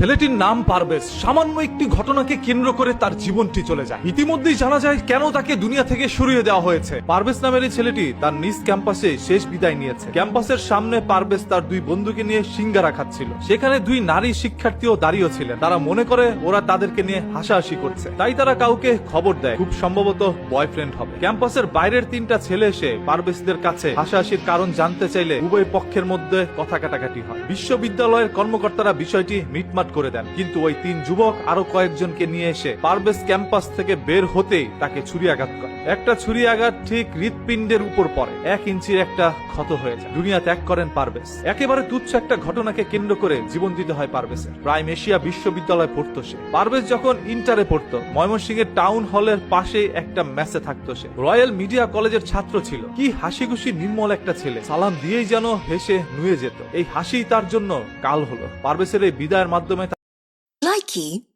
ছেলেটির নাম পারভেজ। সামান্য একটি ঘটনাকে কেন্দ্র করে তার জীবনটি চলে যায়। ইতিমধ্যেই জানা যায় কেন তাকে দুনিয়া থেকে সরিয়ে দেওয়া হয়েছে। পারভেজ নামের এই ছেলেটি তার নিজ ক্যাম্পাসে শেষ বিদায় নিয়েছে। ক্যাম্পাসের সামনে পারভেজ তার দুই বন্ধুকে নিয়ে সিঙ্গারা খাচ্ছিল। সেখানে দুই নারী শিক্ষার্থীও দাঁড়িয়ে ছিলেন। তারা মনে করে ওরা তাদেরকে নিয়ে হাসাহাসি করছে। তাই তারা কাউকে খবর দেয়। খুব সম্ভবত বয়ফ্রেন্ড হবে। ক্যাম্পাসের বাইরের তিনটা ছেলে এসে পারভেজদের কাছে হাসাহাসির কারণ জানতে চাইলে উভয় পক্ষের মধ্যে কথা কাটাকাটি হয়। বিশ্ববিদ্যালয়ের কর্মকর্তারা বিষয়টি মিটমাট করে দেন। কিন্তু ওই তিন যুবক আরও কয়েকজনকে নিয়ে এসে পারভেজ ক্যাম্পাস থেকে বের হতেই তাকে ছুরি আঘাত করে। একটা ছুরি আঘাত ঠিক হৃৎপিণ্ডের উপর পড়ে। এক ইঞ্চির একটা ক্ষত হয়ে যায়। দুনিয়া ত্যাগ করেন পারভেজ। একেবারে তুচ্ছ একটা ঘটনাকে কেন্দ্র করে জীবন দিতে হয় পারভেজের। প্রাইম এশিয়া বিশ্ববিদ্যালয়ে পড়তো সে। পারভেজ যখন ইন্টারে পড়তো, ময়মনসিংহের টাউন হলের পাশে একটা ম্যাচে থাকতো সে। রয়্যাল মিডিয়া কলেজের ছাত্র ছিল। কি হাসি খুশি নির্মল একটা ছেলে। সালাম দিয়েই যেন হেসে নুয়ে যেত। এই হাসি তার জন্য কাল হলো। পারভেজের এই বিদায়ের মাধ্যমে Key.